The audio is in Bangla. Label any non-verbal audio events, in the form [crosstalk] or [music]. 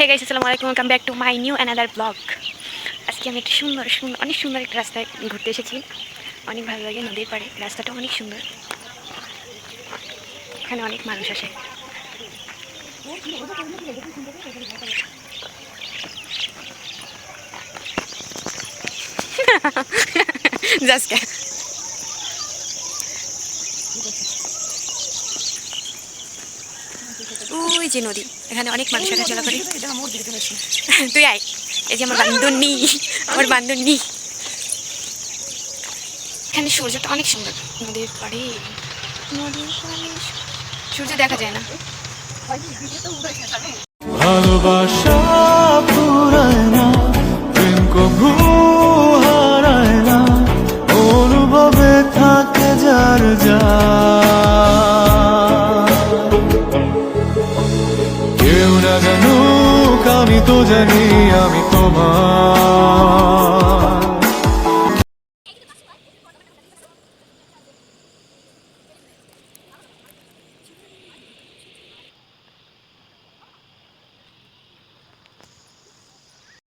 হে গাইস আসসালামু আলাইকুম welcome back to my new another blog আজকে আমি একটা সুন্দর সুন্দর, অনেক সুন্দর একটা রাস্তায় ঘুরতে এসেছি। অনেক ভালো লাগে নদীর পাড়ে। রাস্তাটা অনেক সুন্দর। এখানে অনেক মানুষ আসে। [laughs] জাস্ট ওই যে নদী এখানে অনেক মানুষ হাঁটাচলা করে। [laughs] তুই আয় এই যে আমার বান্ধবী আমার বান্ধবী এখানে সূর্যটা অনেক সুন্দর নদীর পাড়ে। নদীর পাড়ে সূর্য দেখা যায় না। ভালোবাসা ফুরায় না প্রেম কভু হারায় না। অনুভবে থাকে যার যা। জানুক আমি তো জানি আমি তোমার।